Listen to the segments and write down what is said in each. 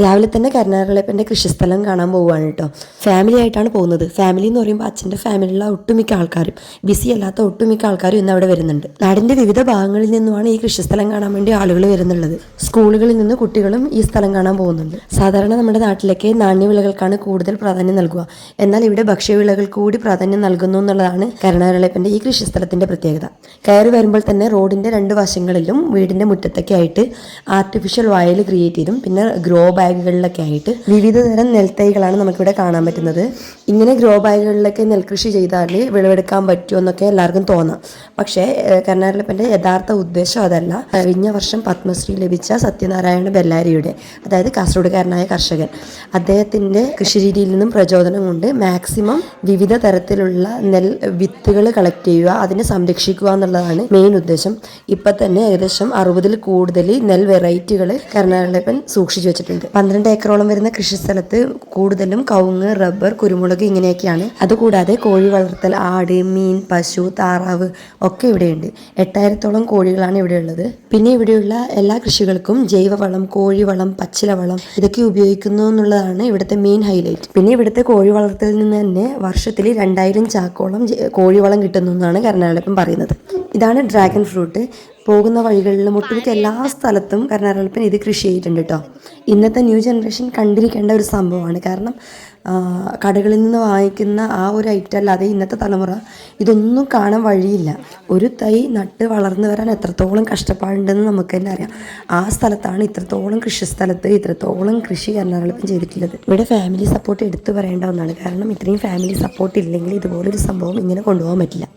രാവിലെ തന്നെ കരുനാഗപ്പന്റെ കൃഷിസ്ഥലം കാണാൻ പോവുകയാണ് കേട്ടോ. ഫാമിലി ആയിട്ടാണ് പോകുന്നത്. ഫാമിലി എന്ന് പറയുമ്പോൾ അച്ഛന്റെ ഫാമിലിയിലുള്ള ഒട്ടുമിക്ക ആൾക്കാരും ബിസി അല്ലാത്ത ഒട്ടുമിക്ക ആൾക്കാരും ഇന്ന് അവിടെ വരുന്നുണ്ട്. നാടിന്റെ വിവിധ ഭാഗങ്ങളിൽ നിന്നുമാണ് ഈ കൃഷിസ്ഥലം കാണാൻ വേണ്ടി ആളുകൾ വരുന്നുള്ളത്. സ്കൂളുകളിൽ നിന്ന് കുട്ടികളും ഈ സ്ഥലം കാണാൻ പോകുന്നുണ്ട്. സാധാരണ നമ്മുടെ നാട്ടിലൊക്കെ നാണ്യവിളകൾക്കാണ് കൂടുതൽ പ്രാധാന്യം നൽകുക. എന്നാൽ ഇവിടെ ഭക്ഷ്യവിളകൾ കൂടി പ്രാധാന്യം നൽകുന്നു എന്നുള്ളതാണ് കരുണാരളപ്പന്റെ ഈ കൃഷിസ്ഥലത്തിന്റെ പ്രത്യേകത. കയറി വരുമ്പോൾ തന്നെ റോഡിന്റെ രണ്ട് വശങ്ങളിലും വീടിന്റെ മുറ്റത്തൊക്കെ ആയിട്ട് ആർട്ടിഫിഷ്യൽ വയൽ ക്രിയേറ്റ് ചെയ്തും പിന്നെ ഗ്രോ ബാഗുകളിലൊക്കെ ആയിട്ട് വിവിധ തരം നെൽത്തൈകളാണ് നമുക്കിവിടെ കാണാൻ പറ്റുന്നത്. ഇങ്ങനെ ഗ്രോ ബാഗുകളിലൊക്കെ നെൽകൃഷി ചെയ്താൽ വിളവെടുക്കാൻ പറ്റുമോ എന്നൊക്കെ എല്ലാവർക്കും തോന്നാം. പക്ഷേ കർണാടകപ്പന്റെ യഥാർത്ഥ ഉദ്ദേശം അതല്ല. കഴിഞ്ഞ വർഷം പത്മശ്രീ ലഭിച്ച സത്യനാരായണ ബെല്ലാരിയുടെ അതായത് കാസർഗോഡുകാരനായ കർഷകൻ അദ്ദേഹത്തിന്റെ കൃഷിരീതിയിൽ നിന്നും പ്രചോദനം കൊണ്ട് മാക്സിമം വിവിധ തരത്തിലുള്ള നെൽ വിത്തുകൾ കളക്ട് ചെയ്യുക അതിനെ സംരക്ഷിക്കുക എന്നുള്ളതാണ് മെയിൻ ഉദ്ദേശം. ഇപ്പം തന്നെ ഏകദേശം അറുപതിൽ കൂടുതൽ നെൽ വെറൈറ്റികൾ കർണാടകപ്പൻ സൂക്ഷിച്ചു വെച്ചിട്ടുണ്ട്. പന്ത്രണ്ട് ഏക്കറോളം വരുന്ന കൃഷിസ്ഥലത്ത് കൂടുതലും കവുങ്ങ് റബ്ബർ കുരുമുളക് ഇങ്ങനെയൊക്കെയാണ്. അതുകൂടാതെ കോഴി വളർത്തൽ ആട് മീൻ പശു താറാവ് ഒക്കെ ഇവിടെയുണ്ട്. എട്ടായിരത്തോളം കോഴികളാണ് ഇവിടെ ഉള്ളത്. പിന്നെ ഇവിടെയുള്ള എല്ലാ കൃഷികൾക്കും ജൈവവളം കോഴിവളം പച്ചിലവളം ഇതൊക്കെ ഉപയോഗിക്കുന്നു എന്നുള്ളതാണ് ഇവിടുത്തെ മെയിൻ ഹൈലൈറ്റ് പിന്നെ ഇവിടുത്തെ കോഴി വളർത്തലിൽ നിന്ന് തന്നെ വർഷത്തിൽ രണ്ടായിരം ചാക്കോളം കോഴിവളം കിട്ടുന്നു എന്നാണ് കർണാടകം പറയുന്നത്. ഇതാണ് ഡ്രാഗൺ ഫ്രൂട്ട് പോകുന്ന വഴികളിലും ഒട്ടുമിക്ക എല്ലാ സ്ഥലത്തും കർണാടകപ്പൻ ഇത് കൃഷി ചെയ്തിട്ടുണ്ട് കേട്ടോ. ഇന്നത്തെ ന്യൂ ജനറേഷൻ കണ്ടിരിക്കേണ്ട ഒരു സംഭവമാണ്. കാരണം കടകളിൽ നിന്ന് വാങ്ങിക്കുന്ന ആ ഒരു ഐറ്റം അല്ലാതെ ഇന്നത്തെ തലമുറ ഇതൊന്നും കാണാൻ വഴിയില്ല. ഒരു തൈ നട്ട് വളർന്നു വരാൻ എത്രത്തോളം കഷ്ടപ്പാടുണ്ടെന്ന് നമുക്ക് തന്നെ അറിയാം. ആ സ്ഥലത്താണ് ഇത്രത്തോളം കൃഷി സ്ഥലത്ത് ഇത്രത്തോളം കൃഷി കർണാടകം ചെയ്തിട്ടുള്ളത്. ഇവിടെ ഫാമിലി സപ്പോർട്ട് എടുത്തു പറയേണ്ട ഒന്നാണ്. കാരണം ഇത്രയും ഫാമിലി സപ്പോർട്ട് ഇല്ലെങ്കിൽ ഇതുപോലൊരു സംഭവം ഇങ്ങനെ കൊണ്ടുപോകാൻ പറ്റില്ല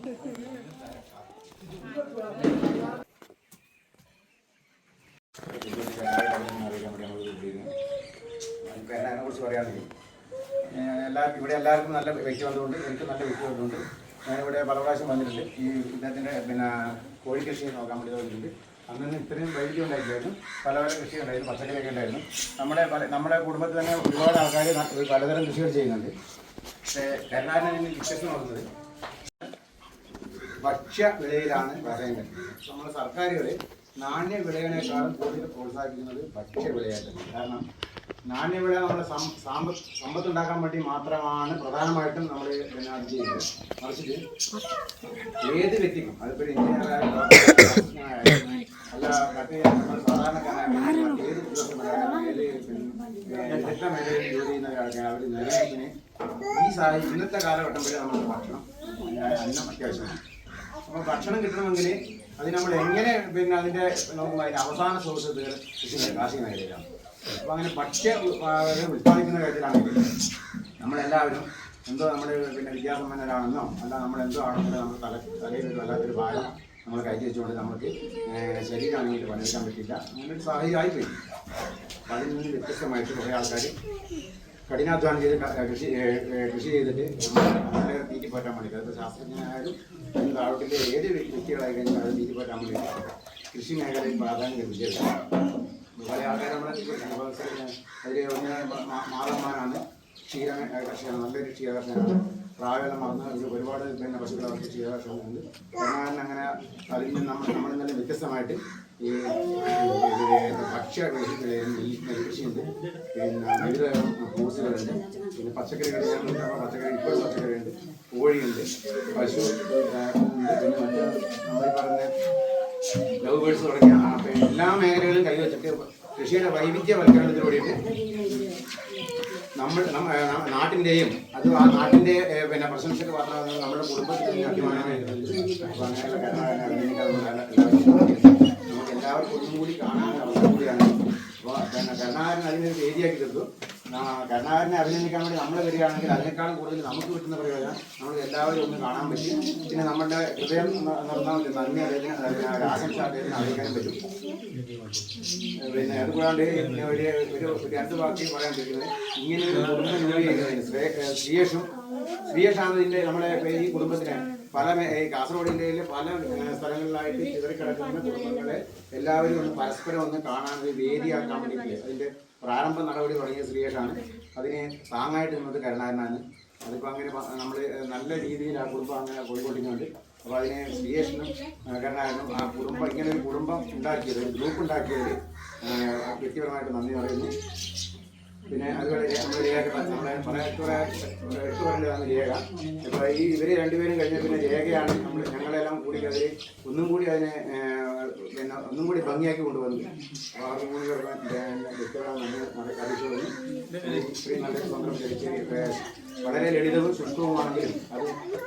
നമുക്ക് അതിനെ കുറിച്ച് പറയുകയാണെങ്കിൽ എല്ലാവർക്കും ഇവിടെ എല്ലാവർക്കും നല്ല വ്യക്തി വന്നതുകൊണ്ട് എനിക്ക് നല്ല വ്യക്തി വന്നതുകൊണ്ട് ഞാൻ ഇവിടെ പല പ്രാവശ്യം വന്നിട്ടുണ്ട്. ഈ ഇദ്ദേഹത്തിന്റെ പിന്നെ കോഴി കൃഷി നോക്കാൻ വേണ്ടി വന്നിട്ടുണ്ട്. അന്നൊന്നും ഇത്രയും വൈദ്യുതി ഉണ്ടായില്ലായിരുന്നു പല പല കൃഷി ഉണ്ടായിരുന്നു പച്ചക്കറിയൊക്കെ ഉണ്ടായിരുന്നു. നമ്മുടെ പല നമ്മുടെ കുടുംബത്തിൽ തന്നെ ഒരുപാട് ആൾക്കാർ പലതരം കൃഷികൾ ചെയ്യുന്നുണ്ട്. പക്ഷേ കരുണാകരനെ വ്യത്യസ്തം നോക്കുന്നത് ഭക്ഷ്യ വിളയിലാണ് പറയുന്നത് നമ്മുടെ സർക്കാരുകൾ നാണ്യ വിളയിനേക്കാളും കൂടുതൽ പ്രോത്സാഹിപ്പിക്കുന്നത് ഭക്ഷ്യ വിളയായിട്ടാണ്. കാരണം നാണ്യവിള നമ്മുടെ സമ്പത്ത് ഉണ്ടാക്കാൻ വേണ്ടി മാത്രമാണ് പ്രധാനമായിട്ടും നമ്മൾ ചെയ്യുന്നത്. മറിച്ചിട്ട് ഏത് വ്യക്തിക്കും നമ്മൾ സാധാരണക്കാരായാലും ഏത് ഏത് മേഖലയിൽ ജോലി ചെയ്യുന്ന ആൾക്കാർ അവർ ഈ സാഹചര്യം ഇന്നത്തെ കാലഘട്ടം വരെ നമ്മൾ ഭക്ഷണം അന്നം അത്യാവശ്യമാണ്. അപ്പോൾ ഭക്ഷണം കിട്ടണമെങ്കിൽ അത് നമ്മൾ എങ്ങനെ പിന്നെ അതിന്റെ നമുക്ക് അതിന്റെ അവസാന സോഴ്സ് കൃഷി കാർഷിക മേഖലയിലാണ് അപ്പോൾ അങ്ങനെ ഭക്ഷ്യ ഉൽപ്പാദിക്കുന്ന കാര്യത്തിലാണെങ്കിൽ നമ്മളെല്ലാവരും എന്തോ നമ്മുടെ പിന്നെ വിദ്യാസമ്പന്നരാണെന്നോ അല്ല നമ്മളെന്തോ ആണെന്നോ നമ്മൾ തല തലയിൽ ഒരു വല്ലാത്തൊരു ഭാരം നമ്മൾ കയറ്റി വെച്ചുകൊണ്ട് നമുക്ക് ശരീരമാണെങ്കിൽ പണിയെടുക്കാൻ പറ്റില്ല അങ്ങനെ ഒരു സാഹചര്യം ആയിപ്പോയി. അപ്പോൾ അതിൽ നിന്ന് വ്യത്യസ്തമായിട്ട് കുറേ ആൾക്കാർ കഠിനാധ്വാനം ചെയ്ത് കൃഷി കൃഷി ചെയ്തിട്ട് നമ്മളെ തീറ്റി പോറ്റാൻ വേണ്ടി അത് ശാസ്ത്രജ്ഞനായാലും അതിന് താഴോട്ടിലെ ഏത് വ്യ- വ്യക്തികളായി കഴിഞ്ഞാൽ അത് തീറ്റി പോറ്റാൻ വേണ്ടി കൃഷി മേഖലയിൽ പ്രാധാന്യം ലഭിച്ചത് പല ആൾക്കാർ നമ്മളെ അതിൽ ഒന്ന് മാ- മാധവന്മാരാണ് ക്ഷീര കർഷകനാണ് നല്ലൊരു ക്ഷീര കർഷകനാണ് പ്രായമെല്ലാം മറന്ന് ഒരു ഒരുപാട് പിന്നെ പശുക്കളെ അവർക്ക് ചെയ്യാൻ ശ്രമമുണ്ട് എന്നാൽ അങ്ങനെ അതിൽ നിന്ന് നമ്മൾ നമ്മളിൽ നിന്ന് വ്യത്യസ്തമായിട്ട് ഈ ഭക്ഷ്യ കൃഷി നെൽകൃഷിയുണ്ട്. പിന്നെ വിവിധ ഫ്രൂട്ട്സുകളുണ്ട് പിന്നെ പച്ചക്കറികൾ പച്ചക്കറി ഇപ്പോൾ പച്ചക്കറിയുണ്ട്. കോഴിയുണ്ട്. പശു നമ്മൾ പറഞ്ഞ ലവ് ബേഡ്സ് തുടങ്ങിയ എല്ലാ മേഖലകളിലും കൈവച്ചിട്ട് കൃഷിയുടെ വൈവിധ്യവൽക്കരണത്തിലൂടെയിട്ട് നമ്മൾ നാട്ടിന്റെയും അത് ആ നാട്ടിന്റെ ഏ, പിന്നെ പ്രശംസയ്ക്ക് പറഞ്ഞത് നമ്മുടെ കുടുംബത്തിന് അഭിമാനമായിരുന്നു നമുക്ക് എല്ലാവർക്കും ഒന്നും കൂടി കാണാൻ അവസരം കൂടിയാണ്. അപ്പോൾ പിന്നെ കരുണാകരൻ അതിനൊരു വേദിയാക്കി തീർത്തു. കരുണാകരനെ അഭിനന്ദിക്കാൻ വേണ്ടി നമ്മൾ വരികയാണെങ്കിൽ അതിനേക്കാളും കൂടുതൽ നമുക്ക് കിട്ടുന്ന പ്രയോജനം നമ്മൾ എല്ലാവരും ഒന്ന് കാണാൻ പറ്റും. പിന്നെ നമ്മുടെ ഹൃദയം ഒരു നന്ദി അദ്ദേഹത്തിന് ആശംസ അദ്ദേഹത്തിന് അറിയിക്കാനും പറ്റും പിന്നെ അതുകൂടാണ്ട് ഒരു ഒരു രണ്ട് വാക്കി പറയാൻ പറ്റുന്നത് ഇങ്ങനെ ഒരു കുടുംബം ജോലി ശ്രീയേഷും ശ്രീയേഷാണ് ഇതിന്റെ നമ്മുടെ ഈ കുടുംബത്തിന് പല കാസർഗോഡ് ജില്ലയിൽ പല സ്ഥലങ്ങളിലായിട്ട് ചിതറിക്കിടക്കുന്ന കുടുംബങ്ങളെ എല്ലാവരും ഒന്ന് പരസ്പരം ഒന്ന് കാണാൻ വേദിയാക്കാൻ വേണ്ടിയിട്ട് അതിന്റെ പ്രാരംഭ നടപടി തുടങ്ങിയ ശ്രീയേഷാണ് അതിനെ താങ്ങായിട്ട് നിന്നത് കരുണാകരനാണ്. അതിപ്പോൾ അങ്ങനെ നമ്മൾ നല്ല രീതിയിൽ ആ കുടുംബം അങ്ങനെ പോയിക്കൊണ്ടിരിക്കുന്നുണ്ട്. അപ്പോൾ അതിനെ ശ്രീയേഷനും കരുണാകരനും ആ കുടുംബം ഇങ്ങനെ ഒരു കുടുംബം ഉണ്ടാക്കിയത് ഒരു ഗ്രൂപ്പ് ഉണ്ടാക്കിയത് വ്യക്തിപരമായിട്ട് നന്ദി പറയുന്നു. പിന്നെ അതുപോലെ നമ്മുടെ രേഖ നമ്മളെ പറയാൻ എട്ട് പറയേണ്ടതാണ് രേഖ. അപ്പോൾ ഈ ഇവർ രണ്ടുപേരും കഴിഞ്ഞ പിന്നെ രേഖയാണ് നമ്മൾ ഞങ്ങളെല്ലാം കൂടി അതിൽ ഒന്നും കൂടി അതിനെ പിന്നെ ഒന്നും കൂടി ഭംഗിയാക്കി കൊണ്ടുവന്നു. അപ്പോൾ അത് മൂന്ന് വളരെ ലളിതവും ശുഷ്കവുമാണെങ്കിലും അത്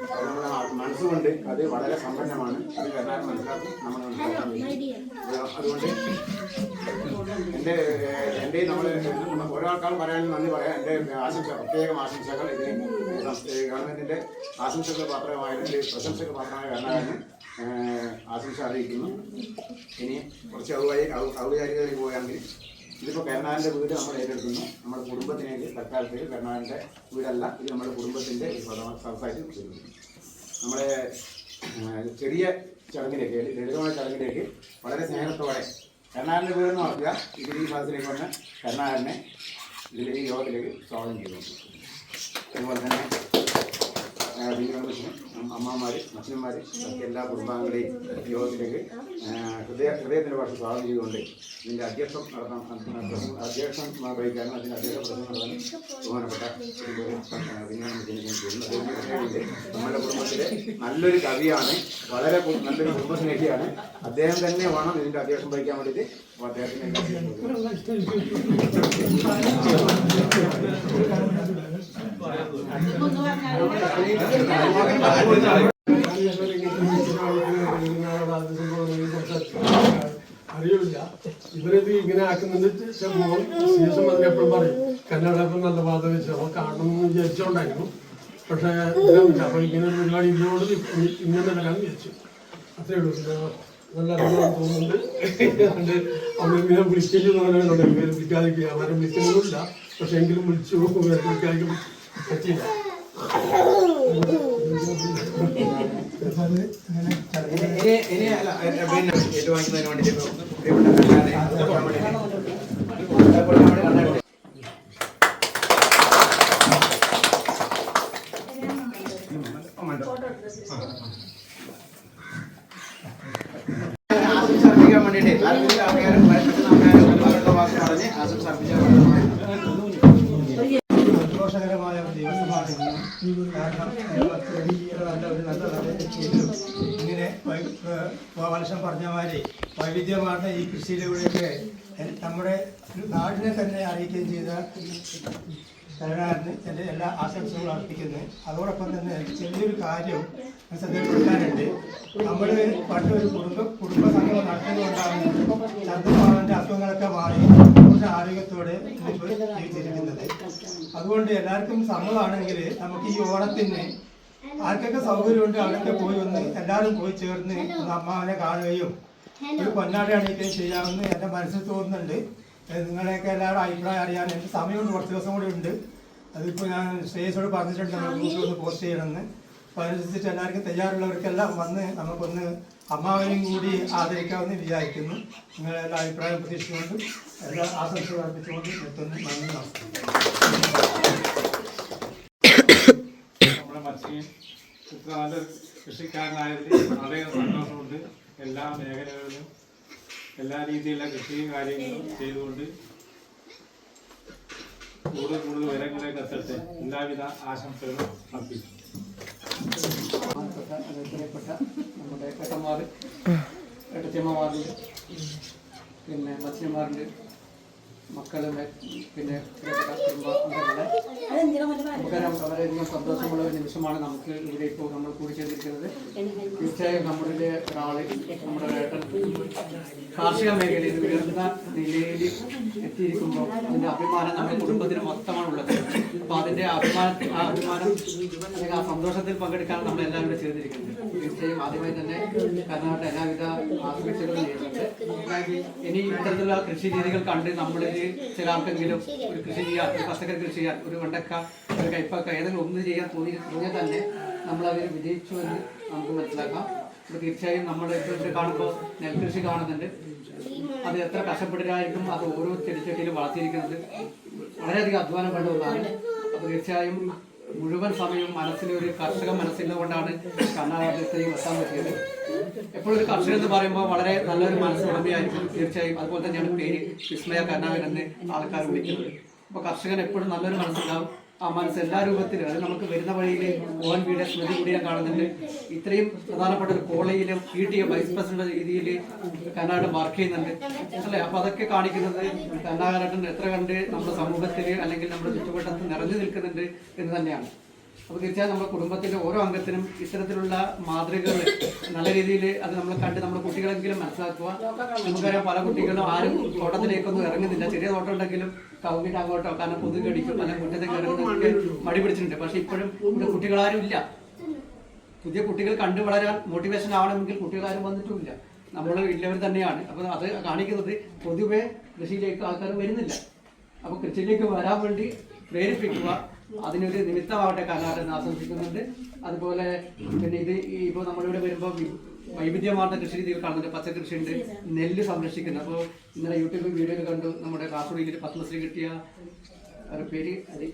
അത് നമ്മുടെ മനസ്സുകൊണ്ട് അത് വളരെ സമ്പന്നമാണ്. അത് എല്ലാവരും മനസ്സിലാക്കും നമ്മൾ. അത് അതുകൊണ്ട് എന്റെ എന്റെ നമ്മൾ ഓരോ ആൾക്കാരും പറയാനും നന്ദി പറയാം എന്റെ ആശംസ പ്രത്യേകം ആശംസകൾ. ഇതിന് ഗവൺമെന്റിന്റെ ആശംസകൾ മാത്രമായിട്ട് പ്രശംസകൾ പാത്രമായ കർണാടകന് ആശംസ അറിയിക്കുന്നു. ഇനി കുറച്ച് ഔപചാരിക ഔ- ഔപചാരികതയിൽ പോയാണെങ്കിൽ ഇതിപ്പോൾ കരുണാകരന്റെ വീട് നമ്മൾ ഏറ്റെടുക്കുന്നു. നമ്മുടെ കുടുംബത്തിനേക്ക് തൽക്കാലത്തേക്ക് കരുണാകരന്റെ വീടല്ല ഇത് നമ്മുടെ കുടുംബത്തിന്റെ ഒരു സദസ്സായിട്ട് ചെയ്യുന്നു നമ്മുടെ ചെറിയ ചടങ്ങിലേക്ക് ലളിതമായ ചടങ്ങിലേക്ക് വളരെ സ്നേഹത്തോടെ കരുണാകരന്റെ വീട് എന്ന് പറഞ്ഞാൽ ഇതിൽ ഈ സദസ്സിലേക്ക് വന്ന് കരുണാകരനെ ഇതിൽ ഈ യോഗത്തിലേക്ക് സ്വാഗതം ചെയ്തു അതുപോലെ തന്നെ ബിജുകൃഷ്ണൻ അമ്മമാർ അച്ഛന്മാർ എല്ലാ കുടുംബാംഗങ്ങളെയും യോഗത്തിലേക്ക് ഹൃദയ ഹൃദയത്തിന്റെ ഭാഷ സ്വാഗതം ചെയ്തുകൊണ്ട് ഇതിന്റെ അധ്യക്ഷം നടത്താൻ അധ്യക്ഷം വഹിക്കാനും അതിന്റെ അധ്യക്ഷ പ്രസംഗം നടത്താനും ബഹുമാനപ്പെട്ട നമ്മുടെ കുടുംബത്തിലെ നല്ലൊരു കവിയാണ് വളരെ നല്ലൊരു കുടുംബസ്നേഹിയാണ്. അദ്ദേഹം തന്നെ വേണം ഇതിന്റെ അധ്യക്ഷം വഹിക്കാൻ വേണ്ടിയിട്ട് അപ്പോൾ അദ്ദേഹത്തിനെ അറിയില്ല. ഇവരിത് ഇങ്ങനെ ആക്കുന്നുണ്ട് സീസൺ അതിന് എപ്പോഴും പറയും കന്നഡ ഇപ്പം നല്ല വാദം വെച്ച് കാണണം എന്ന് വിചാരിച്ചോണ്ടായിരുന്നു. പക്ഷേ അപ്പൊ ഇങ്ങനെ ഒരു പരിപാടി ഇതിനോട് ഇങ്ങനെ വരാൻ വിചാരിച്ചു. അത്രേ ഉള്ളൂ. നല്ല അറിയാൻ തോന്നുന്നുണ്ട്. അതുകൊണ്ട് അവരിങ്ങനെ വിളിക്കുന്നു ഇവർ വിളിക്കാതിരിക്കുക. അവരെ വിളിക്കുന്നൊന്നുമില്ല പക്ഷെ എങ്കിലും വിളിച്ചു വിളിക്കാതിരിക്കും. ആശംസ അർപ്പിക്കാൻ വേണ്ടിയിട്ട് ആൾക്കാരും പറഞ്ഞ് ആശംസ അർപ്പിച്ചാൽ സന്തോഷകരമായ ഒരു ദിവസമാണ് ഇന്ന്. കാരണം ഒരു പത്ത് വലിയ നല്ല ഒരു നല്ല നിലയിലെത്തിയതിലും ഇങ്ങനെ വർഷം പറഞ്ഞ മാതിരി വൈവിധ്യമാർന്ന ഈ കൃഷിയിലൂടെയൊക്കെ നമ്മുടെ നാടിനെ തന്നെ അറിയിക്കുകയും ചെയ്ത കരുണാകരന് എന്റെ എല്ലാ ആശംസകളും അർപ്പിക്കുന്നത് അതോടൊപ്പം തന്നെ ചെറിയൊരു കാര്യം ശ്രദ്ധപ്പെടുത്താനുണ്ട് നമ്മൾ പണ്ട് ഒരു കുടുംബ കുടുംബ സംഘം നടത്തുന്നുണ്ടാകുന്നത് ശബ്ദമാണെന്റെ അസുഖങ്ങളൊക്കെ മാറി. കൂടുതൽ ആരോഗ്യത്തോടെ ജീവിച്ചിരിക്കുന്നത്. അതുകൊണ്ട് എല്ലാവർക്കും സമ്മതമാണെങ്കിൽ നമുക്ക് ഈ ഓണത്തിന് ആർക്കൊക്കെ സൗകര്യമുണ്ട് അവിടെ പോയി ഒന്ന് എല്ലാവരും പോയി ചേർന്ന് അമ്മാവനെ കാണുകയും ഒരു പൊന്നാടി അണിയിക്കുകയും ചെയ്യാമെന്ന് എന്റെ മനസ്സിൽ തോന്നുന്നുണ്ട്. നിങ്ങളെയൊക്കെ എല്ലാവരും അഭിപ്രായം അറിയാൻ എനിക്ക് സമയമുണ്ട്. കുറച്ച് ദിവസം കൂടി ഉണ്ട്. അതിപ്പോൾ ഞാൻ ശ്രേയസോട് പറഞ്ഞിട്ടുണ്ട്. നമുക്ക് ഒന്ന് പോസ്റ്റ് ചെയ്യണമെന്ന്. അപ്പോൾ അതിനനുസരിച്ച് എല്ലാവർക്കും തയ്യാറുള്ളവർക്കെല്ലാം വന്ന് നമുക്കൊന്ന് അമ്മാവനെയും കൂടി ആദരിക്കാമെന്ന് വിചാരിക്കുന്നു. നിങ്ങളുടെ എല്ലാ അഭിപ്രായം പ്രതീക്ഷിച്ചുകൊണ്ട് എല്ലാ ആശംസകൾ അർപ്പിച്ചുകൊണ്ട് നിർത്തുന്നു. നന്ദി നമസ്കാരം. നമ്മുടെ മത്സ്യം ഇത്ര നല്ല കൃഷിക്കാരനായതിൽ വളരെ സന്തോഷമുണ്ട് എല്ലാ മേഖലകളിലും എല്ലാ രീതിയിലുള്ള കൃഷി കാര്യങ്ങളും ചെയ്തുകൊണ്ട് കൂടുതൽ കൂടുതൽ വിവരങ്ങളിലേക്ക് എത്തട്ടെ. എല്ലാവിധ ആശംസകളും അർപ്പിക്കുന്നു. പ്രിയപ്പെട്ട നമ്മുടെ ഏട്ടന്മാർ ഏട്ടത്തിയമ്മമാരുണ്ട് പിന്നെ മത്സ്യന്മാരുണ്ട് മക്കൾ പിന്നെ നമുക്കറിയാം വളരെയധികം സന്തോഷമുള്ള ഒരു നിമിഷമാണ് നമുക്ക് ഇവിടെ ഇപ്പോൾ നമ്മൾ കൂടി ചേർന്നിരിക്കുന്നത് തീർച്ചയായും നമ്മുടെ ഒരാൾ നമ്മുടെ ഏട്ടൻ കാർഷിക മേഖലയിൽ ഉയർന്ന നിലയിൽ എത്തിയിരിക്കുമ്പോൾ അതിന്റെ അഭിമാനം നമ്മുടെ കുടുംബത്തിന് മൊത്തമാണ് ഉള്ളത് അപ്പൊ അതിന്റെ അഭിമാനത്തിൽ അഭിമാനം അല്ലെങ്കിൽ ആ സന്തോഷത്തിൽ പങ്കെടുക്കാൻ നമ്മൾ എല്ലാവരും ഇവിടെ ചെയ്തിരിക്കുന്നത് തീർച്ചയായും ആദ്യമായി തന്നെ കർണാടക എല്ലാവിധ ആശംസകളും ചെയ്യുന്നുണ്ട് ഇനി ഇത്തരത്തിലുള്ള കൃഷി രീതികൾ കണ്ട് നമ്മളിൽ ചില ആർക്കെങ്കിലും ഒരു കൃഷി ചെയ്യാൻ ഒരു പച്ചക്കറി കൃഷി ചെയ്യാൻ ഒരു വെണ്ടക്ക ഒരു കൈപ്പക്ക ഏതെങ്കിലും ഒന്ന് ചെയ്യാൻ തോന്നി തോന്നിയാൽ തന്നെ നമ്മൾ അതിൽ വിജയിച്ചു എന്ന് നമുക്ക് മനസ്സിലാക്കാം. അപ്പോൾ തീർച്ചയായും നമ്മൾ ഇപ്പോൾ കാണുമ്പോൾ നെൽകൃഷി കാണുന്നുണ്ട്. അത് എത്ര കഷ്ടപ്പെട്ടിട്ടായിരിക്കും അത് ഓരോ ചെടിച്ചട്ടിയിലും വളർത്തിയിരിക്കുന്നത്. വളരെയധികം അധ്വാനം വേണ്ട ഒന്നാണ് അപ്പോൾ തീർച്ചയായും മുഴുവൻ സമയവും മനസ്സിൽ ഒരു കർഷക മനസ്സിലുകൊണ്ടാണ് കൊണ്ടാണ് കർണാടകത്തെയും എത്താൻ പറ്റിയത്. എപ്പോഴും ഒരു കർഷകൻ എന്ന് പറയുമ്പോൾ വളരെ നല്ലൊരു മനസ്സുടമയായിരിക്കും തീർച്ചയായും അതുപോലെ തന്നെയാണ് പേര് വിസ്മയ കർണാടകൻ എന്ന് ആൾക്കാർ വിളിക്കുന്നത്. അപ്പോൾ കർഷകൻ എപ്പോഴും നല്ലൊരു മനസ്സുണ്ടാവും. ആ മനസ്സ് എല്ലാ രൂപത്തിലും അത് നമുക്ക് വരുന്ന വഴിയിൽ മോഹൻ വീട് സ്മൃതി കൂടി ഞാൻ കാണുന്നുണ്ട്. ഇത്രയും പ്രധാനപ്പെട്ട ഒരു കോളേജിലും P T A vice president രീതിയിൽ കർണാടക വർക്ക് ചെയ്യുന്നുണ്ട്. അല്ലേ? അപ്പൊ അതൊക്കെ കാണിക്കുന്നത് കർണാടകൻ എത്ര കണ്ട് നമ്മുടെ സമൂഹത്തിൽ അല്ലെങ്കിൽ നമ്മുടെ ചുറ്റുവട്ടത്ത് നിറഞ്ഞു നിൽക്കുന്നുണ്ട് എന്ന് തന്നെയാണ്. അപ്പോൾ തീർച്ചയായും നമ്മുടെ കുടുംബത്തിലെ ഓരോ അംഗത്തിനും ഇത്തരത്തിലുള്ള മാതൃകകൾ നല്ല രീതിയിൽ അത് നമ്മൾ കണ്ട് നമ്മുടെ കുട്ടികളെങ്കിലും മനസ്സിലാക്കുക. നമുക്കറിയാം പല കുട്ടികളും ആരും തോട്ടത്തിലേക്കൊന്നും ഇറങ്ങുന്നില്ല. ചെറിയ തോട്ടം ഉണ്ടെങ്കിലും കവുങ്ങിട്ട് അങ്ങോട്ടോ കാരണം കൊതുക് കടിക്കും പല മുറ്റത്തേക്ക് ഇറങ്ങുന്നതൊക്കെ മടി പിടിച്ചിട്ടുണ്ട്. പക്ഷേ ഇപ്പോഴും ഇവിടെ കുട്ടികളാരും ഇല്ല. പുതിയ കുട്ടികൾ കണ്ടു വളരാൻ മോട്ടിവേഷൻ ആവണമെങ്കിൽ കുട്ടികളാരും വന്നിട്ടുമില്ല. നമ്മൾ ഇല്ലവർ തന്നെയാണ്. അപ്പോൾ അത് കാണിക്കുന്നത് പൊതുവെ കൃഷിയിലേക്ക് ആൾക്കാർ വരുന്നില്ല. അപ്പോൾ കൃഷിയിലേക്ക് വരാൻ വേണ്ടി പ്രേരിപ്പിക്കുക അതിനൊരു നിമിത്തമാവട്ടെ കർണാടക ആസ്വദിക്കുന്നുണ്ട്. അതുപോലെ പിന്നെ ഇത് ഇപ്പോൾ നമ്മളിവിടെ വരുമ്പോൾ വൈവിധ്യമാർന്ന കൃഷി രീതികൾ കാണുന്നുണ്ട്. പച്ചക്കൃഷി ഉണ്ട് നെല്ല് സംരക്ഷിക്കുന്നു. അപ്പോൾ ഇന്നലെ യൂട്യൂബ് വീഡിയോയിൽ കണ്ടു. നമ്മുടെ കാസർഗോഡിൽ പത്മശ്രീ കിട്ടിയ ഒരു പേര് അത്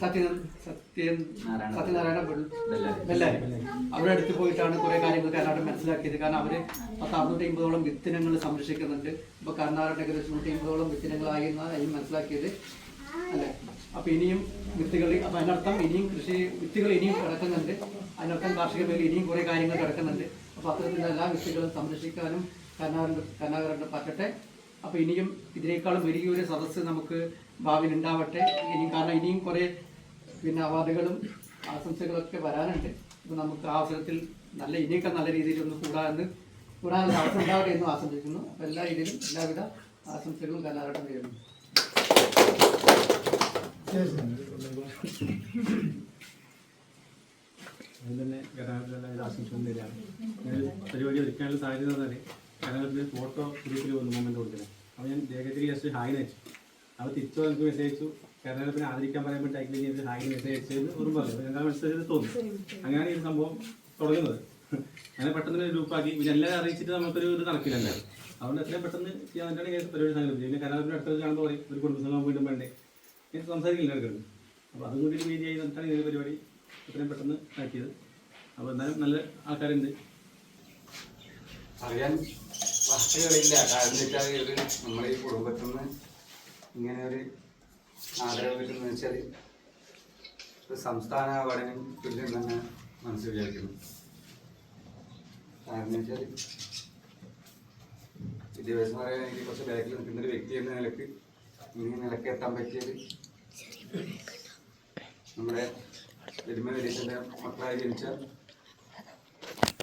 സത്യൻ സത്യ സത്യനാരായണ ബെല്ലാരി. അവരുടെ അടുത്ത് പോയിട്ടാണ് കുറേ കാര്യങ്ങൾ കർണാടക മനസ്സിലാക്കിയത്. കാരണം അവർ പത്ത് അറുന്നൂറ്റി അമ്പതോളം വിത്തിനങ്ങൾ സംരക്ഷിക്കുന്നുണ്ട്. ഇപ്പൊ കർണാടക ഏകദേശം നൂറ്റി അമ്പതോളം വിത്തിനങ്ങളായി എന്നാണ് മനസ്സിലാക്കിയത്. അല്ലെ? അപ്പൊ ഇനിയും വിത്തുകൾ അപ്പൊ അതിനർത്ഥം ഇനിയും കൃഷി വിത്തുകൾ ഇനിയും കിടക്കുന്നുണ്ട്. അതിനർത്ഥം കാർഷിക മേഖല ഇനിയും കുറെ കാര്യങ്ങൾ കിടക്കുന്നുണ്ട്. അപ്പൊ അത്തരത്തിലുള്ള എല്ലാ വിത്തുകളും സംരക്ഷിക്കാനും കർണാടക കർണാടക പറ്റട്ടെ. അപ്പൊ ഇനിയും ഇതിനേക്കാളും വലിയൊരു സദസ്സ് നമുക്ക് ഭാവിയിൽ ഉണ്ടാവട്ടെ. ഇനിയും കാരണം ഇനിയും കുറെ പിന്നെ അവാർഡുകളും ആശംസകളൊക്കെ വരാനുണ്ട്. അപ്പൊ നമുക്ക് ആ അവസരത്തിൽ നല്ല ഇനിയൊക്കെ നല്ല രീതിയിൽ ഒന്ന് കൂടാമെന്ന് കൂടാനുള്ള അവസരം ഉണ്ടാവട്ടെ എന്നും ആശംസിക്കുന്നു. അപ്പൊ എല്ലാ രീതിയിലും എല്ലാവിധ ആശംസകളും കലാരട്ടം നേരുന്നു അതിൽ തന്നെ ഗതാഗതം ഞാൻ പരിപാടി ഒരുക്കാനുള്ള സാധ്യത ഗതാഗതത്തിൽ ഫോട്ടോ ഗ്രൂപ്പിൽ വന്നു മൊമെന്റ് കൊടുക്കുന്നത് അപ്പോൾ ഞാൻ ദേഹത്തിൽ ജസ്റ്റ് ഹായ് അയച്ചു അപ്പോൾ തിരിച്ചു എനിക്ക് മെസ്സേജ് അയച്ചു കേരളത്തിനെ ആദരിക്കാൻ പറയാൻ വേണ്ടി ടൈപ്പ് ചെയ്ത് ഹായ് മെസ്സേജ് അയച്ചത് ഓർമ്മ പറഞ്ഞു എന്താ ഞാൻ മെസ്സേജ് തോന്നി അങ്ങനെയാണ് ഈ സംഭവം തുടങ്ങുന്നത് അങ്ങനെ പെട്ടെന്ന് ഗ്രൂപ്പാക്കി പിന്നെ എല്ലാവരും അറിയിച്ചിട്ട് നമുക്കൊരു ഇത് നടക്കില്ലല്ലോ അതുകൊണ്ട് എത്രയും പെട്ടെന്ന് ചെയ്യാൻ വേണ്ടിയാണ് പരിപാടി സംഘടിപ്പിച്ചത് പിന്നെ കലാപുരം അടുത്തത് കാണുമ്പോൾ പറയും ഒരു കുടുംബസംഘം വീണ്ടും വേണ്ടേ ഞാൻ സംസാരിക്കില്ല എടുക്കുന്നത് അപ്പോൾ അതും കൂടി മീഡിയ ചെയ്ത് എന്നിട്ടാണ് ഈ പരിപാടി എത്രയും പെട്ടെന്ന് ആക്കിയത്. അപ്പോൾ എന്തായാലും നല്ല ആൾക്കാരുണ്ട്. അറിയാൻ വാർത്തകളില്ല. കാരണം വെച്ചാൽ ഇത് നമ്മുടെ ഈ കുടുംബത്തിൽ നിന്ന് ഇങ്ങനെ ഒരു ആദരവ് കിട്ടുന്നത് വെച്ചാൽ ഒരു സംസ്ഥാന അവാർഡിനും തുല്യം തന്നെ മനസ്സിൽ വിചാരിക്കുന്നു. കാരണം വെച്ചാൽ വിദ്യാഭ്യാസം പറയാൻ എനിക്ക് കുറച്ച് ബാക്കിൽ നിൽക്കുന്ന ഒരു വ്യക്തി എന്ന നിലയ്ക്ക് ഇങ്ങനെ നിലയ്ക്ക് എത്താൻ പറ്റിയത് നമ്മുടെ എരുമ വരീശന്റെ മക്കളായി ജനിച്ച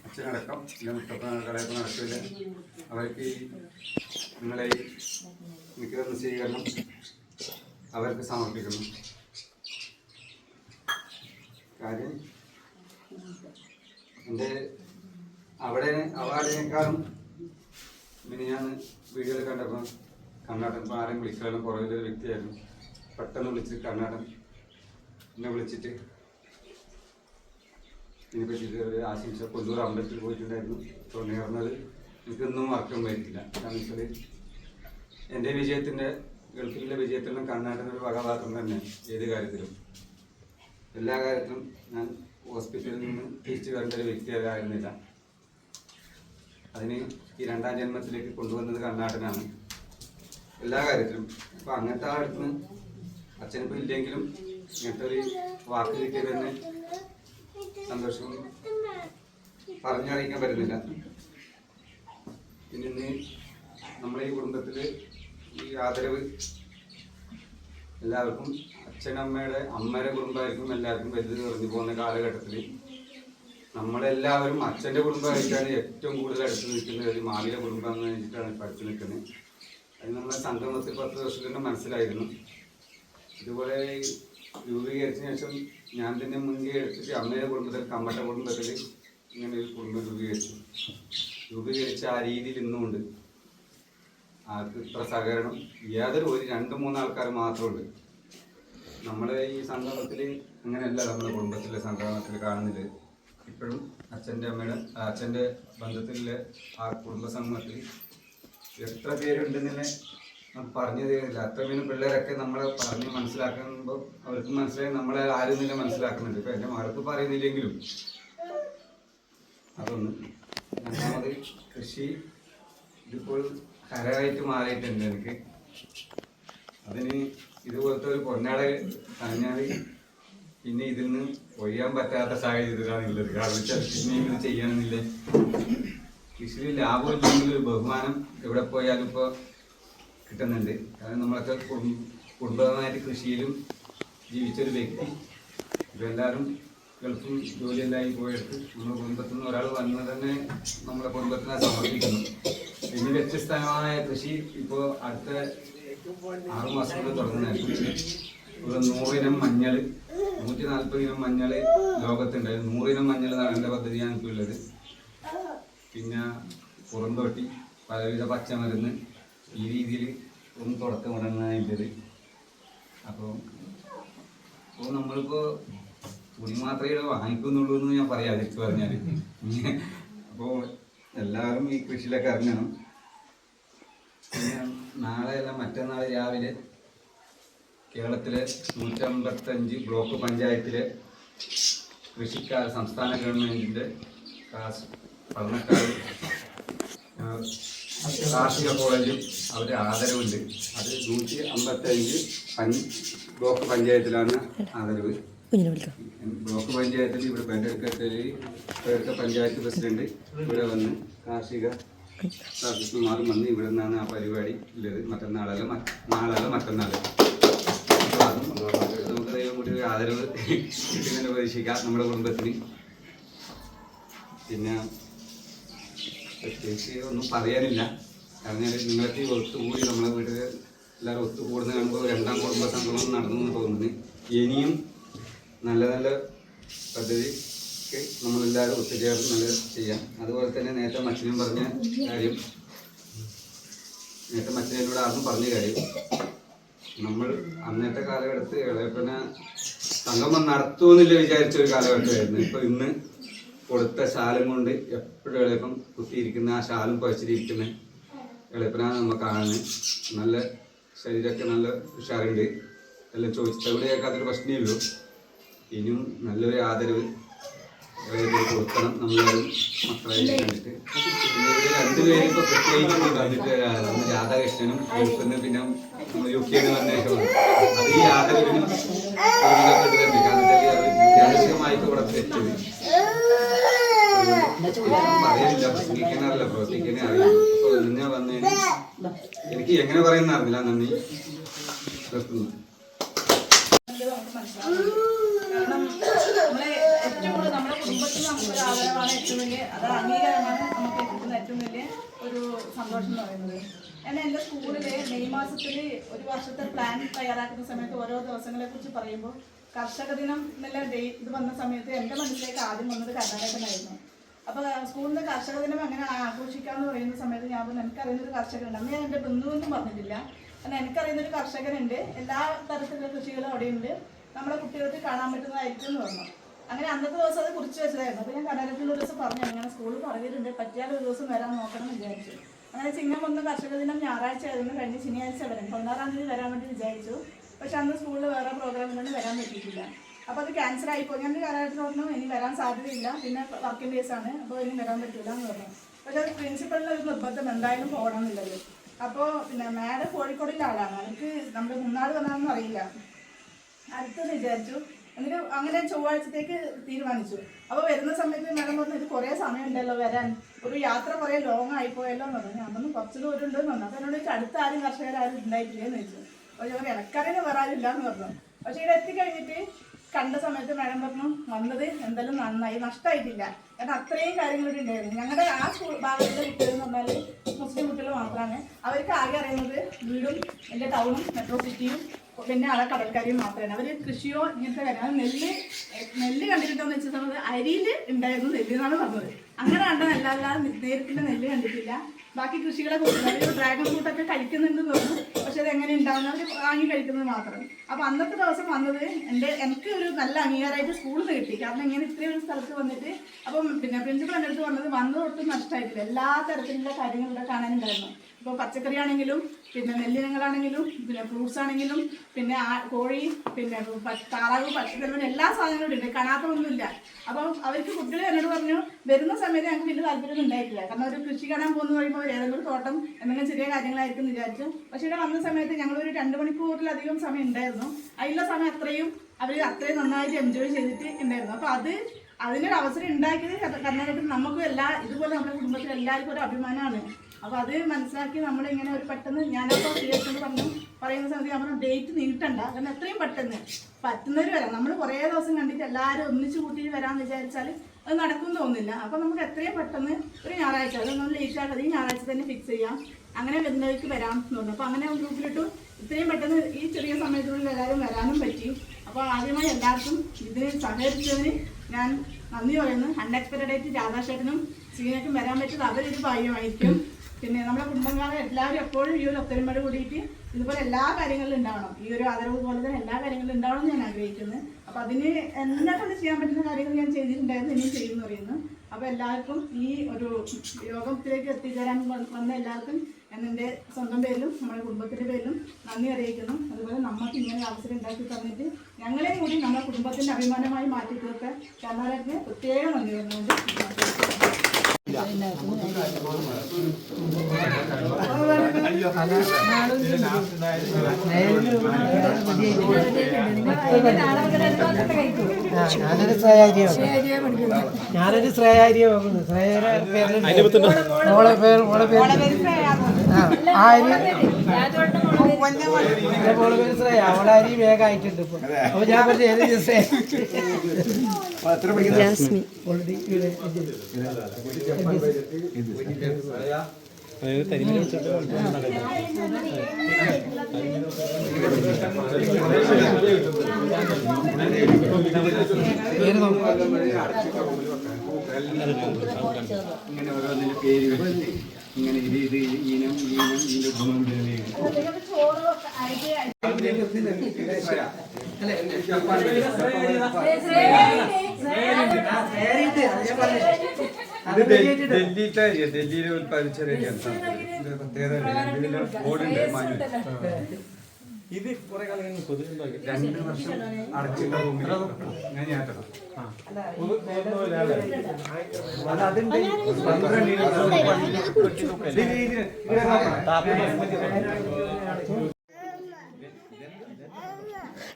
അച്ഛനടക്കം എന്റെ അവർക്ക് നിങ്ങളെ ഈ സ്വീകരണം അവർക്ക് സമർപ്പിക്കുന്നു. കാര്യം എന്റെ അവിടെ അവാർഡിനേക്കാളും പിന്നെ ഞാൻ വീഡിയോയിൽ കണ്ടപ്പോൾ ഇപ്പോൾ ആരെയും വിളിക്കാനും കുറേ വ്യക്തിയായിരുന്നു. പെട്ടെന്ന് വിളിച്ചിട്ട് കർണാടൻ എന്നെ വിളിച്ചിട്ട് ഇതിനെ പറ്റിയിട്ട് ഒരു ആശംസ കൊല്ലൂർ അമ്പലത്തിൽ പോയിട്ടുണ്ടായിരുന്നു. നേർന്നത് എനിക്കൊന്നും മറക്കാൻ പറ്റില്ല കാരണം വെച്ചാൽ എന്റെ വിജയത്തിന്റെ ഗൾഫിലെ വിജയത്തിന്റെ കർണാടക ഒരു വകപാത്രം തന്നെ ഏത് കാര്യത്തിലും. എല്ലാ കാര്യത്തിലും ഞാൻ ഹോസ്പിറ്റലിൽ നിന്ന് തിരിച്ചു വരേണ്ട ഒരു വ്യക്തിയായിരുന്നില്ല അതിന് ഈ രണ്ടാം ജന്മത്തിലേക്ക് കൊണ്ടുവന്നത് കർണാടകനാണ് എല്ലാ കാര്യത്തിലും. അപ്പം അങ്ങനത്തെ ആ അടുത്ത് അച്ഛനിപ്പോൾ ഇല്ലെങ്കിലും ഇങ്ങനത്തെ ഒരു വാക്ക് കിട്ടിയത് തന്നെ സന്തോഷം. പറഞ്ഞറിയിക്കാൻ പറ്റുന്നില്ല. പിന്നെ ഇന്ന് ഈ കുടുംബത്തിൽ ഈ ആദരവ് എല്ലാവർക്കും അച്ഛനമ്മയുടെ അമ്മയുടെ കുടുംബമായിരിക്കും എല്ലാവർക്കും വലുത് കുറഞ്ഞു പോകുന്ന കാലഘട്ടത്തിൽ നമ്മളെല്ലാവരും അച്ഛന്റെ കുടുംബമായിട്ടാണ് ഏറ്റവും കൂടുതൽ അടുത്ത് നിൽക്കുന്നത്. ഒരു മാവിലെ കുടുംബം എന്ന് വെച്ചിട്ടാണ് പഠിച്ചു നിൽക്കുന്നത്. അത് നമ്മളെ സംഗമത്തിൽ പത്ത് ദിവസത്തിന്റെ മനസ്സിലായിരുന്നു. ഇതുപോലെ രൂപീകരിച്ചതിന് ശേഷം ഞാൻ തന്നെ മുൻകൈ എടുത്തിട്ട് അമ്മയുടെ കുടുംബത്തിൽ കമ്മട്ട കുടുംബത്തിൽ ഇങ്ങനെ ഒരു കുടുംബം രൂപീകരിച്ചു. രൂപീകരിച്ച ആ രീതിയിൽ ഇന്നുമുണ്ട്. ഇത്ര സഹകരണം? യാതൊരു ഒരു രണ്ട് മൂന്ന് ആൾക്കാർ മാത്രമുണ്ട്. നമ്മളെ ഈ സംഗമത്തിൽ അങ്ങനെയല്ല നമ്മുടെ കുടുംബത്തിലെ സംഗമത്തിൽ കാണുന്നത്. ഇപ്പോഴും അച്ഛന്റെ അമ്മയുടെ അച്ഛന്റെ ബന്ധത്തിലെ ആ കുടുംബ സംഗമത്തിൽ എത്ര പേരുണ്ടെന്നില്ല പറഞ്ഞു തരുന്നില്ല അത്ര പിന്നെ പിള്ളേരൊക്കെ നമ്മളെ പറഞ്ഞ് മനസ്സിലാക്കുമ്പോൾ അവർക്ക് മനസ്സിലായി നമ്മളെ ആരും തന്നെ മനസ്സിലാക്കുന്നുണ്ട്. ഇപ്പം എന്റെ മകൾക്ക് പറയുന്നില്ലെങ്കിലും. അതൊന്ന് രണ്ടാമത് കൃഷി ഇതിപ്പോൾ ഹരമായിട്ട് മാറിയിട്ടുണ്ട് എനിക്ക്. അതിന് ഇതുപോലത്തെ ഒരു പൊന്നാട കഴിഞ്ഞാൽ പിന്നെ ഇതിൽ നിന്ന് ഒഴിയാൻ പറ്റാത്ത സാഹചര്യത്തിലാണ് ഉള്ളത് കാരണം വെച്ചാൽ ഇത് ചെയ്യണമെന്നില്ല. കൃഷിയിൽ ലാഭമില്ലെങ്കിൽ ഒരു ബഹുമാനം എവിടെ പോയാലും ഇപ്പോൾ കിട്ടുന്നുണ്ട്. കാരണം നമ്മളൊക്കെ കുടുംബ കുടുംബമായിട്ട് കൃഷിയിലും ജീവിച്ചൊരു വ്യക്തി. ഇപ്പം എല്ലാവരും ഗൾഫും ജോലിയെല്ലാം പോയിട്ട് നമ്മുടെ കുടുംബത്തിൽ നിന്ന് ഒരാൾ വന്ന് തന്നെ നമ്മുടെ കുടുംബത്തിനെ സമർപ്പിക്കുന്നു ഇനി വ്യത്യസ്തമായ കൃഷി ഇപ്പോൾ അടുത്ത ആറ് മാസം കൊണ്ട് തുടങ്ങുന്നതായിരിക്കും. ഒരു നൂറിനം മഞ്ഞൾ നൂറ്റി നാൽപ്പത് ഇനം മഞ്ഞൾ ലോകത്തുണ്ട്. നൂറിനം മഞ്ഞൾ നടേണ്ട പദ്ധതിയാണ് ഇപ്പോൾ ഉള്ളത്. പിന്നെ പുറന്തോട്ടി പലവിധ പച്ചമരുന്ന് ഈ രീതിയിൽ ഒന്ന് തുടക്കം ഇറങ്ങാനുള്ളത് അപ്പോൾ അപ്പോൾ നമ്മളിപ്പോൾ തുണി മാത്രമേ ഇവിടെ വാങ്ങിക്കുന്നുള്ളൂ എന്ന് ഞാൻ പറയാം അതിച്ച് പറഞ്ഞാൽ അപ്പോൾ എല്ലാവരും ഈ കൃഷിയിലൊക്കെ ഇറങ്ങണം. പിന്നെ നാളെ അല്ല മറ്റന്നാൾ രാവിലെ കേരളത്തിലെ നൂറ്റമ്പത്തഞ്ച് ബ്ലോക്ക് പഞ്ചായത്തിലെ കൃഷിക്കാർ സംസ്ഥാന ഗവൺമെന്റിന്റെ പഠനക്കാർ കാർഷിക കോളേജും അവരുടെ ആദരവുണ്ട്. അത് നൂറ്റി അമ്പത്തഞ്ച് പഞ്ച് ബ്ലോക്ക് പഞ്ചായത്തിലാണ് ആദരവ്. കുഞ്ഞിനെ വിളിക്കാം. ബ്ലോക്ക് പഞ്ചായത്തിൽ ഇവിടെ പെരക്കത്തിൽ ഇവിടുത്തെ പഞ്ചായത്ത് പ്രസിഡന്റ് ഇവിടെ വന്ന് കാർഷിക ഓഫീസർമാരും വന്ന് ഇവിടെ നിന്നാണ് ആ പരിപാടി ഉള്ളത്. മറ്റന്നാളല്ല നാളല്ല മറ്റന്നാൾ നമുക്ക് ദൈവം കൂടി ഒരു ആദരവ് കിട്ടുന്നതിന് പ്രതീക്ഷിക്കാം നമ്മുടെ കുടുംബത്തിന്. പിന്നെ പ്രത്യേകിച്ച് ഒന്നും പറയാനില്ല. കാരണം നിങ്ങളൊക്കെ ഒത്തുകൂടി നമ്മളെ വീട്ടിൽ എല്ലാവരും ഒത്തുകൂടുന്ന കാണുമ്പോൾ രണ്ടാം കുടുംബ സംഗമം നടന്നു എന്ന് തോന്നുന്നു. ഇനിയും നല്ല നല്ല പദ്ധതിക്ക് നമ്മളെല്ലാവരും ഒത്തുചേർന്ന് നല്ല ചെയ്യാം. അതുപോലെ തന്നെ നേരത്തെ മച്ചനും പറഞ്ഞ കാര്യം. നേരത്തെ മച്ചനോട് ആർക്കും പറഞ്ഞ കാര്യം. നമ്മൾ അന്നത്തെ കാലഘട്ടത്തിൽ ഇളയപ്പന സംഗമം നടത്തുമെന്നില്ല വിചാരിച്ച ഒരു കാലഘട്ടമായിരുന്നു. ഇപ്പൊ ഇന്ന് കൊടുത്ത ശാലം കൊണ്ട് എപ്പോഴും എളുപ്പം കുത്തിയിരിക്കുന്ന ആ ശാലം കുഴച്ചിരിക്കുന്ന എളുപ്പനാണ് നമ്മൾ കാണുന്നത് നല്ല ശരീരമൊക്കെ നല്ല ഉഷാറുണ്ട്. എല്ലാം ചോദിച്ചവിടെയൊക്കെ അതൊരു പ്രശ്നമില്ലൂ ഇനിയും നല്ലൊരു ആദരവ് കൊടുക്കണം നമ്മളെല്ലാവരും മക്കളായി കണ്ടിട്ട്. പിന്നെ രണ്ടുപേരും പ്രത്യേകിച്ച് ഒന്ന് രാധാകൃഷ്ണനും ഗൾഫിന്ന് പിന്നെ യു കെയിൽ വന്നേക്കും അത് ഈ ആദരവിനും തന്നെ കാരണം യാദൃശികമായിട്ട് ഇവിടെ എത്തിയത് പ്രസംഗിക്കാനറിയില്ല പ്രവർത്തിക്കാനേ അറിയാം അപ്പൊ നിന്നെ വന്നതിന് എനിക്ക് എങ്ങനെ പറയുന്ന അറിയില്ല നന്ദി. നിർത്തുന്നു. സന്തോഷം എന്ന് പറയുന്നത്. എന്റെ സ്കൂളിലെ മെയ് ഒരു വർഷത്തെ പ്ലാൻ തയ്യാറാക്കുന്ന സമയത്ത് ഓരോ ദിവസങ്ങളെ കുറിച്ച് പറയുമ്പോൾ കർഷക ദിനം എന്നുള്ള ഡേറ്റ് ഇത് വന്ന സമയത്ത് എന്റെ മനസ്സിലേക്ക് ആദ്യം വന്നത് കർണാടകനായിരുന്നു അപ്പോൾ സ്കൂളിന്റെ കർഷക ദിനം അങ്ങനെ ആഘോഷിക്കാമെന്ന് പറയുന്ന സമയത്ത് ഞാൻ എനിക്കറിയുന്ന ഒരു കർഷകനുണ്ട്. അന്ന് ഞാൻ എന്റെ ബന്ധുവൊന്നും പറഞ്ഞിട്ടില്ല. കാരണം എനിക്കറിയുന്ന ഒരു കർഷകനുണ്ട്. എല്ലാ തരത്തിലുള്ള കൃഷികളും അവിടെയുണ്ട്. നമ്മുടെ കുട്ടികൾക്ക് കാണാൻ പറ്റുന്നതായിരിക്കും എന്ന് പറഞ്ഞു. അങ്ങനെ അന്നത്തെ ദിവസം അത് കുറിച്ച് വെച്ചതായിരുന്നു. അപ്പോൾ ഞാൻ ഒരു ദിവസം പറഞ്ഞു അങ്ങനെ സ്കൂളിൽ പറഞ്ഞിട്ടുണ്ട് പറ്റിയാൽ ഒരു ദിവസം വരാൻ നോക്കണം എന്ന് വിചാരിച്ചു. അങ്ങനെ ചിങ്ങം ഒന്ന് കർഷക ദിനം ഞായറാഴ്ച ആയിരുന്നു കഴിഞ്ഞ് ശനിയാഴ്ച വരാം പതിനാറാം തീയതി വരാൻ വേണ്ടി വിചാരിച്ചു. പക്ഷെ അന്ന് സ്കൂളിൽ വേറെ പ്രോഗ്രാം നിന്ന് വരാൻ പറ്റിയിട്ടില്ല. അപ്പോൾ അത് ക്യാൻസൽ ആയിപ്പോയി ഞാൻ കാലഘട്ടത്തിൽ പറഞ്ഞു ഇനി വരാൻ സാധ്യതയില്ല. പിന്നെ വർക്കിംഗ് ഡേയ്സ് ആണ്. അപ്പോൾ ഇനി വരാൻ പറ്റില്ല എന്ന് പറഞ്ഞു. പക്ഷേ അത് പ്രിൻസിപ്പളിന്റെ ഒരു നിർബന്ധം എന്തായാലും പോകണം എന്നുള്ളത് അപ്പോൾ പിന്നെ മാഡം കോഴിക്കോടിന്റെ ആളാണ്. എനിക്ക് നമ്മുടെ മുന്നാട് വന്നാണെന്ന് അറിയില്ല. അടുത്തത് വിചാരിച്ചു. എന്നിട്ട് അങ്ങനെ ചൊവ്വാഴ്ചത്തേക്ക് തീരുമാനിച്ചു. അപ്പോൾ വരുന്ന സമയത്ത് മാഡം പറഞ്ഞു ഇത് കുറേ സമയമുണ്ടല്ലോ വരാൻ. ഒരു യാത്ര കുറേ ലോങ് ആയിപ്പോയല്ലോ എന്ന് പറഞ്ഞു. ഞാൻ കുറച്ച് ദൂരം ഉണ്ടെന്ന് പറഞ്ഞു. അപ്പോൾ എന്നോട് അടുത്ത ആരും കർഷകരാരും ഉണ്ടായിട്ടില്ലേന്ന് ചോദിച്ചു. അപ്പോൾ ഞാൻ ഇടക്കാരനെ വരാനില്ല എന്ന് പറഞ്ഞു. പക്ഷേ ഇവിടെ എത്തിക്കഴിഞ്ഞിട്ട് കണ്ട സമയത്ത് മാഡം പറഞ്ഞു വന്നത് എന്തായാലും നന്നായി നഷ്ടമായിട്ടില്ല കാരണം അത്രയും കാര്യങ്ങളൊക്കെ ഉണ്ടായിരുന്നു. ഞങ്ങളുടെ ആ സ്കൂൾ ഭാഗത്തിലെ കുട്ടികൾ എന്ന് പറഞ്ഞാൽ മുസ്ലിം കുട്ടികൾ മാത്രമാണ് അവർക്ക് ആകെ അറിയുന്നത് വീടും എന്റെ ടൗണും മെട്രോ സിറ്റിയും പിന്നെ അവിടെ കടൽക്കാരി മാത്രമാണ് അവർ കൃഷിയോ ഇങ്ങനത്തെ കാര്യം അത് നെല്ല് നെല്ല് കണ്ടിട്ടുണ്ടോന്ന് എന്ന് വെച്ചാൽ അരിയിൽ ഉണ്ടായിരുന്നു നെല്ല് എന്നാണ് പറഞ്ഞത്. അങ്ങനെ കണ്ട നെല്ലല്ലാതെ നേരിട്ടുള്ള നെല്ല് കണ്ടിട്ടില്ല. ബാക്കി കൃഷികളെ കൊടുക്കുന്നത് ഡ്രാഗൺ ഫ്രൂട്ടൊക്കെ കഴിക്കുന്നുണ്ട് തോന്നുന്നു. പക്ഷെ അത് എങ്ങനെ ഉണ്ടാവുന്ന? അവർ വാങ്ങി കഴിക്കുന്നത് മാത്രം. അപ്പോൾ അന്നത്തെ ദിവസം വന്നത് എന്റെ എനിക്ക് ഒരു നല്ല അംഗീകാരമായിട്ട് സ്കൂളിൽ നിന്ന് കിട്ടി. കാരണം ഇങ്ങനെ ഇത്രയും ഒരു സ്ഥലത്ത് വന്നിട്ട് അപ്പം പിന്നെ പ്രിൻസിപ്പൾ എന്റെ അടുത്ത് വന്നത് വന്നത് ഒട്ടും നഷ്ടമായിട്ടില്ല എല്ലാ തരത്തിലുള്ള കാര്യങ്ങളും ഇവിടെ കാണാനുണ്ടായിരുന്നു. ഇപ്പോൾ പച്ചക്കറി ആണെങ്കിലും പിന്നെ നെല്ലിനങ്ങളാണെങ്കിലും പിന്നെ ഫ്രൂട്ട്സ് ആണെങ്കിലും പിന്നെ കോഴി പിന്നെ താറാവ് പച്ചക്കറി എല്ലാ സാധനങ്ങളും ഉണ്ട്. കാണാത്തൊന്നുമില്ല അപ്പോൾ അവർക്ക് കുട്ടികൾ എന്നോട് പറഞ്ഞു വരുന്ന സമയത്ത് ഞങ്ങൾക്ക് വലിയ താല്പര്യം ഉണ്ടായിട്ടില്ല. കാരണം ഒരു കൃഷി കാണാൻ പോകുന്ന കഴിയുമ്പോൾ ഏതെങ്കിലും തോട്ടം എന്തെങ്കിലും ചെറിയ കാര്യങ്ങളായിരിക്കും വിചാരിച്ചു. പക്ഷേ ഇവിടെ വന്ന സമയത്ത് ഞങ്ങൾ ഒരു രണ്ട് മണിക്കൂറിലധികം സമയം ഉണ്ടായിരുന്നു. അതിലുള്ള സമയം അത്രയും അവർ അത്രയും നന്നായിട്ട് എൻജോയ് ചെയ്തിട്ട് ഉണ്ടായിരുന്നു. അപ്പോൾ അത് അതിനൊരു അവസരം ഉണ്ടാക്കിയത് കർണ- കർണാടകത്തിൽ നമുക്കും എല്ലാ ഇതുപോലെ നമ്മുടെ കുടുംബത്തിൽ എല്ലാവർക്കും ഒരു അഭിമാനമാണ്. അപ്പോൾ അത് മനസ്സിലാക്കി നമ്മൾ ഇങ്ങനെ ഒരു പെട്ടെന്ന് ഞാനപ്പോൾ തിയേറ്ററിൽ പറഞ്ഞു പറയുന്ന സമയത്ത് നമ്മൾ ഡേറ്റ് നീട്ടണ്ട കാരണം എത്രയും പെട്ടെന്ന്. പറ്റുന്നവർ വരാം. നമ്മൾ കുറേ ദിവസം കണ്ടിട്ട് എല്ലാവരും ഒന്നിച്ച് കൂട്ടിയിട്ട് വരാമെന്ന് വിചാരിച്ചാൽ അത് നടക്കും തോന്നുന്നില്ല. അപ്പോൾ നമുക്ക് എത്രയും പെട്ടെന്ന് ഒരു ഞായറാഴ്ച അതൊന്നും ലേറ്റ് ആകാതെ ഈ ഞായറാഴ്ച തന്നെ ഫിക്സ് ചെയ്യാം. അങ്ങനെ വരുന്നവർക്ക് വരാം എന്ന് പറഞ്ഞു. അപ്പോൾ അങ്ങനെ ഗ്രൂപ്പിലിട്ടു ഇത്രയും പെട്ടെന്ന് ഈ ചെറിയ സമയത്തിനുള്ളിൽ എല്ലാവരും വരാനും പറ്റി. അപ്പോൾ ആദ്യമായി എല്ലാവർക്കും ഇതിന് സഹകരിച്ചതിന് ഞാൻ നന്ദി പറയുന്നു. അൺഎക്സ്പെക്ടഡ് ആയിട്ട് രാധാശേഖരനും സീനക്കും വരാൻ പറ്റുന്നത് അവരൊരു ഭാഗ്യമായിരിക്കും. പിന്നെ നമ്മുടെ കുടുംബക്കാരെ എല്ലാവരും എപ്പോഴും ഈ ഒരു ഒത്തൊരുമയോട് കൂടിയിട്ട് ഇതുപോലെ എല്ലാ കാര്യങ്ങളിലും ഉണ്ടാവണം. ഈ ഒരു ആദരവ് പോലെ തന്നെ എല്ലാ കാര്യങ്ങളിലും ഉണ്ടാവണം ഞാൻ ആഗ്രഹിക്കുന്നു. അപ്പോൾ അതിന് എന്നെ കൊണ്ട് ചെയ്യാൻ പറ്റുന്ന കാര്യങ്ങൾ ഞാൻ ചെയ്തിട്ടുണ്ടായിരുന്നു ഇനിയും ചെയ്യുമെന്ന് പറയുന്നു. അപ്പോൾ എല്ലാവർക്കും ഈ ഒരു യോഗത്തിലേക്ക് എത്തിച്ചേരാൻ വന്ന എല്ലാവർക്കും എന്നെ സ്വന്തം പേരിലും നമ്മുടെ കുടുംബത്തിന്റെ പേരിലും നന്ദി അറിയിക്കുന്നു. അതുപോലെ നമുക്ക് ഇങ്ങനെ അവസരം ഉണ്ടാക്കി തന്നിട്ട് ഞങ്ങളെയും കൂടി നമ്മുടെ കുടുംബത്തിന്റെ അഭിമാനമായി മാറ്റി തീർക്കാൻ കർണാടകത്തിന് പ്രത്യേകം നന്ദി പറഞ്ഞുകൊണ്ട് ഞാനൊരു ശ്രേയാരിയാണ്. ഞാനൊരു ശ്രേയാരിയെ നോക്കുന്നു ശ്രേയയുടെ മോളെ പേര് മോളെ പേര് ആ മോളെ ശ്രേയ. അവളാരി അരി വേഗം ആയിട്ടുണ്ട് ഇപ്പൊ. അപ്പൊ ഞാൻ പറഞ്ഞു ഏത് ശ്രേയ ജാസ്മിൻ ഇങ്ങനെ ഓരോന്നിന്റെ പേര് വെച്ചിട്ട് ഇങ്ങനെ ഇത് ഇത് ഈനം ഈനം ഇതിന്റെ ഗുണം ഇതിനെ അരി ഡൽഹിയിലെ ഡൽഹിയിൽ മാഞ്ഞു ഇത് കുറെ കാലം കൊതുകുണ്ടാക്കി രണ്ട് വർഷം അടച്ചിട്ട റൂമിൽ ഞാൻ യാത്രം അത്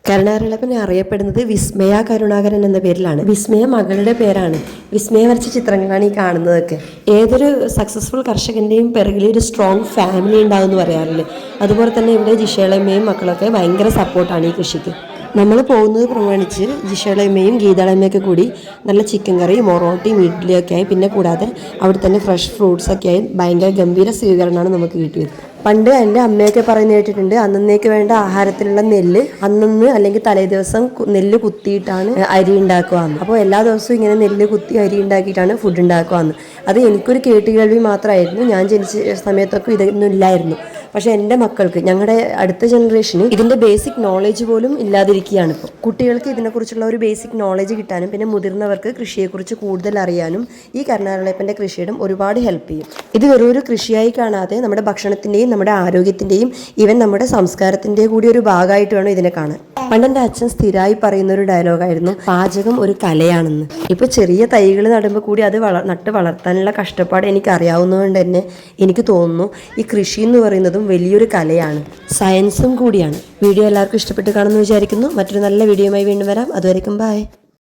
അതിന്റെ കരുണാറിളപ്പനെ അറിയപ്പെടുന്നത് വിസ്മയ കരുണാകരൻ എന്ന പേരിലാണ്. വിസ്മയ മകളുടെ പേരാണ്. വിസ്മയ വരച്ച ചിത്രങ്ങളാണ് ഈ കാണുന്നതൊക്കെ. ഏതൊരു സക്സസ്ഫുൾ കർഷകന്റെയും പിറകിൽ ഒരു സ്ട്രോങ് ഫാമിലി ഉണ്ടാവും എന്ന് പറയാറില്ലേ അതുപോലെ തന്നെ ഇവിടെ ജിഷേളമ്മയും മക്കളൊക്കെ ഭയങ്കര സപ്പോർട്ടാണ് ഈ കൃഷിക്ക്. നമ്മൾ പോകുന്നത് പ്രമാണിച്ച് ജിഷളമ്മയും ഗീതാളമ്മയൊക്കെ കൂടി നല്ല ചിക്കൻ കറി മൊറോട്ടിയും ഇഡ്ഡലിയൊക്കെ ആയി. പിന്നെ കൂടാതെ അവിടെ തന്നെ ഫ്രഷ് ഫ്രൂട്ട്സ് ഒക്കെ ആയി. ഭയങ്കര ഗംഭീര സ്വീകരണമാണ് നമുക്ക് കിട്ടിയത്. പണ്ട് എന്റെ അമ്മയൊക്കെ പറയുന്ന കേട്ടിട്ടുണ്ട് അന്നേക്ക് വേണ്ട ആഹാരത്തിലുള്ള നെല്ല് അന്നന്ന് അല്ലെങ്കിൽ തലേ ദിവസം നെല്ല് കുത്തിയിട്ടാണ് അരി ഉണ്ടാക്കുവാന്ന്. അപ്പോൾ എല്ലാ ദിവസവും ഇങ്ങനെ നെല്ല് കുത്തി അരി ഉണ്ടാക്കിയിട്ടാണ് ഫുഡ് ഉണ്ടാക്കുവാന്ന്. അത് എനിക്കൊരു കേട്ടുകേൾവി മാത്രമായിരുന്നു. ഞാൻ ജനിച്ച സമയത്തൊക്കെ ഇതൊന്നും ഇല്ലായിരുന്നു. പക്ഷെ എന്റെ മക്കൾക്ക് ഞങ്ങളുടെ അടുത്ത ജനറേഷന് ഇതിന്റെ ബേസിക് നോളേജ് പോലും ഇല്ലാതിരിക്കുകയാണ് ഇപ്പോൾ കുട്ടികൾക്ക് ഇതിനെക്കുറിച്ചുള്ള ഒരു ബേസിക് നോളേജ് കിട്ടാനും പിന്നെ മുതിർന്നവർക്ക് കൃഷിയെക്കുറിച്ച് കൂടുതൽ അറിയാനും ഈ കരുണാരളയപ്പന്റെ കൃഷിയിടം ഒരുപാട് ഹെൽപ്പ് ചെയ്യും. ഇത് വെറും ഒരു കൃഷിയായി കാണാതെ നമ്മുടെ ഭക്ഷണത്തിന്റെയും നമ്മുടെ ആരോഗ്യത്തിന്റെയും ഈവൻ നമ്മുടെ സംസ്കാരത്തിന്റെ കൂടി ഒരു ഭാഗമായിട്ട് വേണം ഇതിനെ കാണാൻ. പണ്ട് എന്റെ അച്ഛൻ സ്ഥിരമായി പറയുന്ന ഒരു ഡയലോഗായിരുന്നു പാചകം ഒരു കലയാണെന്ന്. ഇപ്പോൾ ചെറിയ തൈകൾ നടുമ്പോൾ കൂടി അത് വള നട്ട് വളർത്താനുള്ള കഷ്ടപ്പാട് എനിക്ക് അറിയാവുന്നതുകൊണ്ട് തന്നെ എനിക്ക് തോന്നുന്നു ഈ കൃഷി എന്ന് പറയുന്നതും വലിയൊരു കലയാണ്. സയൻസും കൂടിയാണ്. വീഡിയോ എല്ലാവർക്കും ഇഷ്ടപ്പെട്ട് കാണുമെന്ന് വിചാരിക്കുന്നു. മറ്റൊരു നല്ല വീഡിയോയുമായി വീണ്ടും വരാം. അതുവരെയും ബൈ